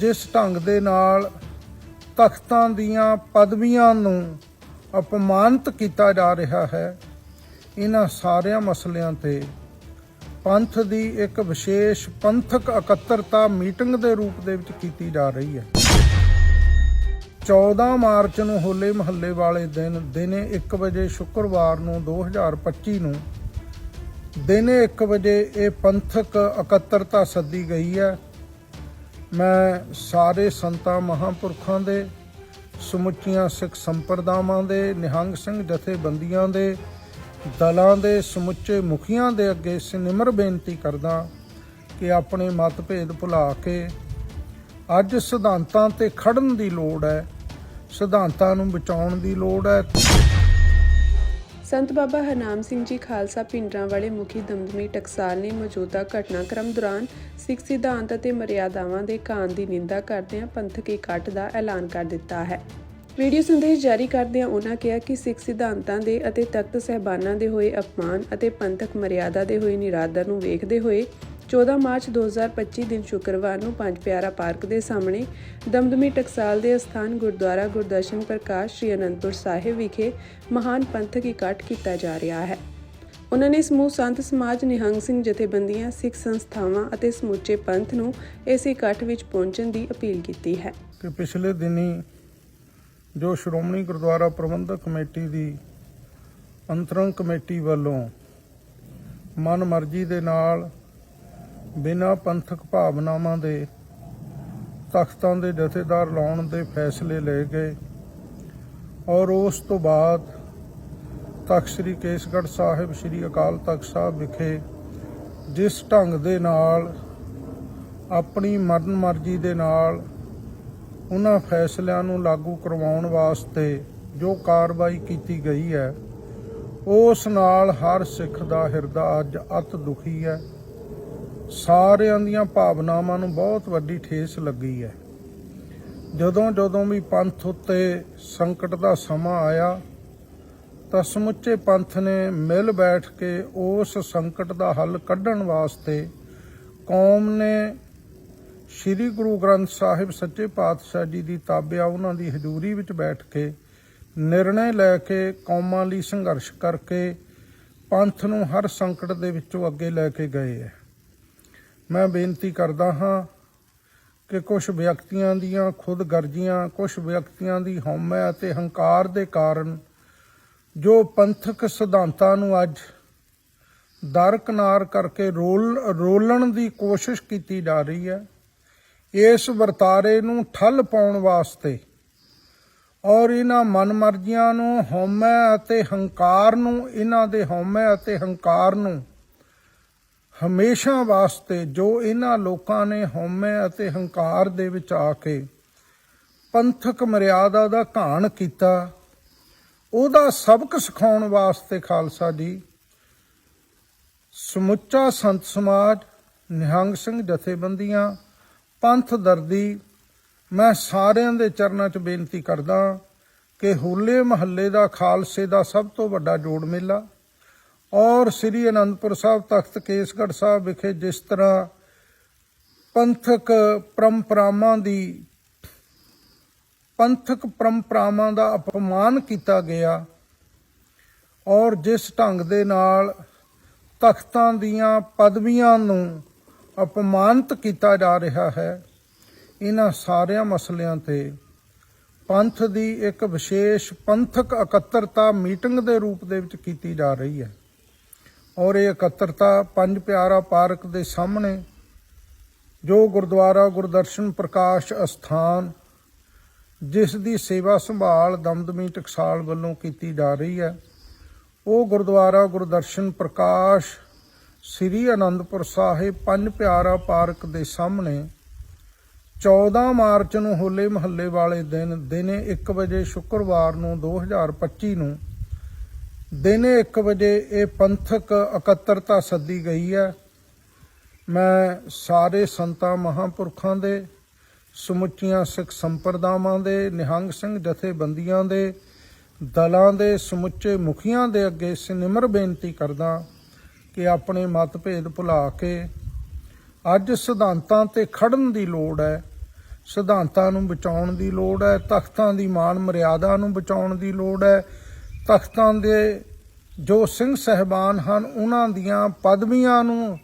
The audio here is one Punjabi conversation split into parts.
ਜਿਸ ਢੰਗ ਦੇ ਨਾਲ ਤਖਤਾਂ ਦੀਆਂ ਪਦਵੀਆਂ ਨੂੰ ਅਪਮਾਨਿਤ ਕੀਤਾ ਜਾ ਰਿਹਾ ਹੈ, ਇਹਨਾਂ ਸਾਰਿਆਂ ਮਸਲਿਆਂ ਤੇ ਪੰਥ ਦੀ ਇੱਕ ਵਿਸ਼ੇਸ਼ ਪੰਥਕ ਇਕੱਤਰਤਾ ਮੀਟਿੰਗ ਦੇ ਰੂਪ ਦੇ ਵਿੱਚ ਕੀਤੀ ਜਾ ਰਹੀ ਹੈ। 14 ਮਾਰਚ ਨੂੰ ਹੋਲੇ ਮਹੱਲੇ ਵਾਲੇ ਦਿਨ, ਦਿਨੇ 1 ਵਜੇ ਸ਼ੁੱਕਰਵਾਰ ਨੂੰ 2025 ਨੂੰ ਦਿਨੇ 1 ਵਜੇ ਇਹ ਪੰਥਕ ਇਕੱਤਰਤਾ ਸੱਦੀ ਗਈ ਹੈ। ਮੈਂ ਸਾਰੇ ਸੰਤਾਂ ਮਹਾਂਪੁਰਖਾਂ ਦੇ, ਸਮੁੱਚੀਆਂ ਸਿੱਖ ਸੰਪਰਦਾਵਾਂ ਦੇ, ਨਿਹੰਗ ਸਿੰਘ ਜਥੇਬੰਦੀਆਂ ਦੇ, ਦਲਾਂ ਦੇ, ਸਮੁੱਚੇ ਮੁਖੀਆਂ ਦੇ ਅੱਗੇ ਸਿਨਿਮਰ ਬੇਨਤੀ ਕਰਦਾ ਕਿ ਆਪਣੇ ਮਤਭੇਦ ਭੁਲਾ ਕੇ ਅੱਜ ਸਿਧਾਂਤਾਂ ਤੇ ਖੜਨ ਦੀ ਲੋੜ ਹੈ, ਸਿਧਾਂਤਾਂ ਨੂੰ ਬਚਾਉਣ ਦੀ ਲੋੜ ਹੈ। ਸੰਤ ਬਾਬਾ ਹਰਨਾਮ ਸਿੰਘ ਜੀ ਖਾਲਸਾ ਪਿੰਡਰਾਂ ਵਾਲੇ ਮੁਖੀ ਦਮਦਮੀ ਟਕਸਾਲ ਨੇ ਮੌਜੂਦਾ ਘਟਨਾਕ੍ਰਮ ਦੌਰਾਨ ਸਿੱਖ ਸਿਧਾਂਤ ਅਤੇ ਮਰਿਆਦਾਵਾਂ ਦੇ ਕਾਨ ਦੀ ਨਿੰਦਾ ਕਰਦਿਆਂ ਪੰਥਕ ਇਕੱਠ ਦਾ ਐਲਾਨ ਕਰ ਦਿੱਤਾ ਹੈ। ਵੀਡੀਓ ਸੰਦੇਸ਼ ਜਾਰੀ ਕਰਦਿਆਂ ਉਹਨਾਂ ਕਿਹਾ ਕਿ ਸਿੱਖ ਸਿਧਾਂਤਾਂ ਦੇ ਅਤੇ ਤਖਤ ਸਹਿਬਾਨਾਂ ਦੇ ਹੋਏ ਅਪਮਾਨ ਅਤੇ ਪੰਥਕ ਮਰਿਆਦਾ ਦੇ ਹੋਏ ਨਿਰਾਦਰ ਨੂੰ ਵੇਖਦੇ ਹੋਏ 14 ਮਾਰਚ 2025 ਦਿਨ ਸ਼ੁੱਕਰਵਾਰ ਨੂੰ ਪੰਜ ਪਿਆਰਾ ਪਾਰਕ ਦੇ ਸਾਹਮਣੇ ਦਮਦਮੀ ਟਕਸਾਲ ਦੇ ਅਸਥਾਨ ਗੁਰਦੁਆਰਾ ਗੁਰਦਰਸ਼ਨ ਪ੍ਰਕਾਸ਼ ਸ਼੍ਰੀ ਅਨੰਦਪੁਰ ਸਾਹਿਬ ਵਿਖੇ ਮਹਾਨ ਪੰਥਕ ਇਕੱਠ ਕੀਤਾ ਜਾ ਰਿਹਾ ਹੈ। ਉਹਨਾਂ ਨੇ ਸਮੂਹ ਸੰਤ ਸਮਾਜ ਨਿਹੰਗ ਸਿੰਘ ਜਥੇਬੰਦੀਆਂ, ਸਿੱਖ ਸੰਸਥਾਵਾਂ ਅਤੇ ਸਮੁੱਚੇ ਪੰਥ ਨੂੰ ਇਸ ਇਕੱਠ ਵਿੱਚ ਪਹੁੰਚਣ ਦੀ ਅਪੀਲ ਕੀਤੀ ਹੈ। ਕਿ ਪਿਛਲੇ ਦਿਨੀ ਜੋ ਸ਼੍ਰੋਮਣੀ ਗੁਰਦੁਆਰਾ ਪ੍ਰਬੰਧਕ ਕਮੇਟੀ ਦੀ ਅੰਤਰੰਗ ਕਮੇਟੀ ਵੱਲੋਂ ਮਨ ਦੇ ਨਾਲ ਬਿਨਾਂ ਪੰਥਕ ਭਾਵਨਾਵਾਂ ਦੇ ਤਖਤਾਂ ਦੇ ਜਥੇਦਾਰ ਲਾਉਣ ਦੇ ਫੈਸਲੇ ਲਏ ਗਏ ਔਰ ਉਸ ਤੋਂ ਬਾਅਦ ਤਖਤ ਸ੍ਰੀ ਕੇਸਗੜ੍ਹ ਸਾਹਿਬ, ਸ੍ਰੀ ਅਕਾਲ ਤਖਤ ਸਾਹਿਬ ਵਿਖੇ ਜਿਸ ਢੰਗ ਦੇ ਨਾਲ, ਆਪਣੀ ਮਰਨ ਮਰਜ਼ੀ ਦੇ ਨਾਲ ਉਹਨਾਂ ਫੈਸਲਿਆਂ ਨੂੰ ਲਾਗੂ ਕਰਵਾਉਣ ਵਾਸਤੇ ਜੋ ਕਾਰਵਾਈ ਕੀਤੀ ਗਈ ਹੈ, ਉਸ ਨਾਲ ਹਰ ਸਿੱਖ ਦਾ ਹਿਰਦਾ ਅੱਜ ਅਤ ਦੁਖੀ ਹੈ। ਸਾਰਿਆਂ ਦੀਆਂ ਭਾਵਨਾਵਾਂ ਨੂੰ ਬਹੁਤ ਵੱਡੀ ਠੇਸ ਲੱਗੀ ਹੈ। ਜਦੋਂ ਜਦੋਂ ਵੀ ਪੰਥ ਉੱਤੇ ਸੰਕਟ ਦਾ ਸਮਾਂ ਆਇਆ, ਤਾਂ ਸਮੁੱਚੇ ਪੰਥ ਨੇ ਮਿਲ ਬੈਠ ਕੇ ਉਸ ਸੰਕਟ ਦਾ ਹੱਲ ਕੱਢਣ ਵਾਸਤੇ ਕੌਮ ਨੇ ਸ੍ਰੀ ਗੁਰੂ ਗ੍ਰੰਥ ਸਾਹਿਬ ਸੱਚੇ ਪਾਤਸ਼ਾਹ ਜੀ ਦੀ ਤਾਬਿਆ ਉਹਨਾਂ ਦੀ ਹਜ਼ੂਰੀ ਵਿੱਚ ਬੈਠ ਕੇ ਨਿਰਣੇ ਲੈ ਕੇ ਕੌਮਾਂ ਲਈ ਸੰਘਰਸ਼ ਕਰਕੇ ਪੰਥ ਨੂੰ ਹਰ ਸੰਕਟ ਦੇ ਵਿੱਚੋਂ ਅੱਗੇ ਲੈ ਕੇ ਗਏ ਹੈ। ਮੈਂ ਬੇਨਤੀ ਕਰਦਾ ਹਾਂ ਕਿ ਕੁਝ ਵਿਅਕਤੀਆਂ ਦੀਆਂ ਖੁਦਗਰਜ਼ੀਆਂ ਕੁਝ ਵਿਅਕਤੀਆਂ ਦੀ ਹਉਮੈ ਅਤੇ ਹੰਕਾਰ ਦੇ ਕਾਰਨ ਜੋ ਪੰਥਕ ਸਿਧਾਂਤਾਂ ਨੂੰ ਅੱਜ ਦਰਕਨਾਰ ਕਰਕੇ ਰੋਲ, ਰੋਲਣ ਦੀ ਕੋਸ਼ਿਸ਼ ਕੀਤੀ ਜਾ ਰਹੀ ਹੈ, ਇਸ ਵਰਤਾਰੇ ਨੂੰ ਠੱਲ ਪਾਉਣ ਵਾਸਤੇ ਔਰ ਇਹਨਾਂ ਮਨਮਰਜ਼ੀਆਂ ਨੂੰ ਹਉਮੈ ਅਤੇ ਹੰਕਾਰ ਨੂੰ, ਇਹਨਾਂ ਦੇ ਹਉਮੈ ਅਤੇ ਹੰਕਾਰ ਨੂੰ ਹਮੇਸ਼ਾ ਵਾਸਤੇ ਜੋ ਇਹਨਾਂ ਲੋਕਾਂ ਨੇ ਹਉਮੈ ਅਤੇ ਹੰਕਾਰ ਦੇ ਵਿੱਚ ਆ ਕੇ ਪੰਥਕ ਮਰਿਆਦਾ ਦਾ ਘਾਣ ਕੀਤਾ, ਉਹਦਾ ਸਬਕ ਸਿਖਾਉਣ ਵਾਸਤੇ ਖਾਲਸਾ ਜੀ, ਸਮੁੱਚਾ ਸੰਤ ਸਮਾਜ, ਨਿਹੰਗ ਸਿੰਘ ਜਥੇਬੰਦੀਆਂ, ਪੰਥ ਦਰਦੀ, ਮੈਂ ਸਾਰਿਆਂ ਦੇ ਚਰਨਾਂ 'ਚ ਬੇਨਤੀ ਕਰਦਾ ਕਿ ਹੋਲੇ ਮਹੱਲੇ ਦਾ ਖਾਲਸੇ ਦਾ ਸਭ ਤੋਂ ਵੱਡਾ ਜੋੜ ਮੇਲਾ ਔਰ ਸ੍ਰੀ ਅਨੰਦਪੁਰ ਸਾਹਿਬ ਤਖਤ ਕੇਸਗੜ੍ਹ ਸਾਹਿਬ ਵਿਖੇ ਜਿਸ ਤਰ੍ਹਾਂ ਪੰਥਕ ਪਰੰਪਰਾਵਾਂ ਦੀ, ਪੰਥਕ ਪਰੰਪਰਾਵਾਂ ਦਾ ਅਪਮਾਨ ਕੀਤਾ ਗਿਆ ਔਰ ਜਿਸ ਢੰਗ ਦੇ ਨਾਲ ਤਖਤਾਂ ਦੀਆਂ ਪਦਵੀਆਂ ਨੂੰ ਅਪਮਾਨਿਤ ਕੀਤਾ ਜਾ ਰਿਹਾ ਹੈ, ਇਹਨਾਂ ਸਾਰਿਆਂ ਮਸਲਿਆਂ ਤੇ ਪੰਥ ਦੀ ਇੱਕ ਵਿਸ਼ੇਸ਼ ਪੰਥਕ ਇਕੱਤਰਤਾ ਮੀਟਿੰਗ ਦੇ ਰੂਪ ਦੇ ਵਿੱਚ ਕੀਤੀ ਜਾ ਰਹੀ ਹੈ। ਔਰ ਇਹ ਇਕੱਤਰਤਾ ਪੰਜ ਪਿਆਰਾ ਪਾਰਕ ਦੇ ਸਾਹਮਣੇ, ਜੋ ਗੁਰਦੁਆਰਾ ਗੁਰਦਰਸ਼ਨ ਪ੍ਰਕਾਸ਼ ਅਸਥਾਨ, ਜਿਸ ਦੀ ਸੇਵਾ ਸੰਭਾਲ ਦਮਦਮੀ ਟਕਸਾਲ ਵੱਲੋਂ ਕੀਤੀ ਜਾ ਰਹੀ ਹੈ, ਉਹ ਗੁਰਦੁਆਰਾ ਗੁਰਦਰਸ਼ਨ ਪ੍ਰਕਾਸ਼ ਸ੍ਰੀ ਅਨੰਦਪੁਰ ਸਾਹਿਬ ਪੰਜ ਪਿਆਰਾ ਪਾਰਕ ਦੇ ਸਾਹਮਣੇ 14 ਮਾਰਚ ਨੂੰ ਹੋਲੇ ਮਹੱਲੇ ਵਾਲੇ ਦਿਨ, ਦਿਨੇ 1 ਵਜੇ ਸ਼ੁੱਕਰਵਾਰ ਨੂੰ 2025 ਨੂੰ ਦਿਨੇ 1 ਵਜੇ ਇਹ ਪੰਥਕ ਇਕੱਤਰਤਾ ਸੱਦੀ ਗਈ ਹੈ। ਮੈਂ ਸਾਰੇ ਸੰਤਾਂ ਮਹਾਂਪੁਰਖਾਂ ਦੇ, ਸਮੁੱਚੀਆਂ ਸਿੱਖ ਸੰਪਰਦਾਵਾਂ ਦੇ, ਨਿਹੰਗ ਸਿੰਘ ਜਥੇਬੰਦੀਆਂ ਦੇ, ਦਲਾਂ ਦੇ, ਸਮੁੱਚੇ ਮੁਖੀਆਂ ਦੇ ਅੱਗੇ ਸਿਨਿਮਰ ਬੇਨਤੀ ਕਰਦਾ ਕਿ ਆਪਣੇ ਮਤਭੇਦ ਭੁਲਾ ਕੇ ਅੱਜ ਸਿਧਾਂਤਾਂ ਤੇ ਖੜਨ ਦੀ ਲੋੜ ਹੈ। ਸਿਧਾਂਤਾਂ ਨੂੰ ਬਚਾਉਣ ਦੀ ਲੋੜ ਹੈ, ਤਖਤਾਂ ਦੀ ਮਾਨ ਮਰਿਆਦਾ ਨੂੰ ਬਚਾਉਣ ਦੀ ਲੋੜ ਹੈ। ਤਖਤਾਂ ਦੇ ਜੋ ਸਿੰਘ ਸਹਿਬਾਨ ਹਨ, ਉਹਨਾਂ ਦੀਆਂ ਪਦਵੀਆਂ ਨੂੰ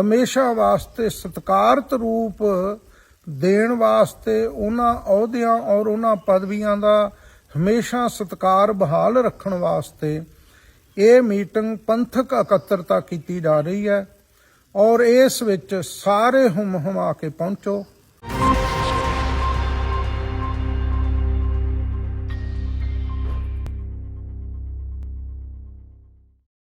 ਹਮੇਸ਼ਾ ਵਾਸਤੇ ਸਤਿਕਾਰਤ ਰੂਪ ਦੇਣ ਵਾਸਤੇ ਉਹਨਾਂ ਅਹੁਦਿਆਂ ਔਰ ਉਹਨਾਂ ਪਦਵੀਆਂ ਦਾ ਹਮੇਸ਼ਾ ਸਤਿਕਾਰ ਬਹਾਲ ਰੱਖਣ ਵਾਸਤੇ ਇਹ ਮੀਟਿੰਗ ਪੰਥਕ ਇਕੱਤਰਤਾ ਕੀਤੀ ਜਾ ਰਹੀ ਹੈ ਔਰ ਇਸ ਵਿੱਚ ਸਾਰੇ ਹੁਮ ਹੁਮਾ ਕੇ ਪਹੁੰਚੋ।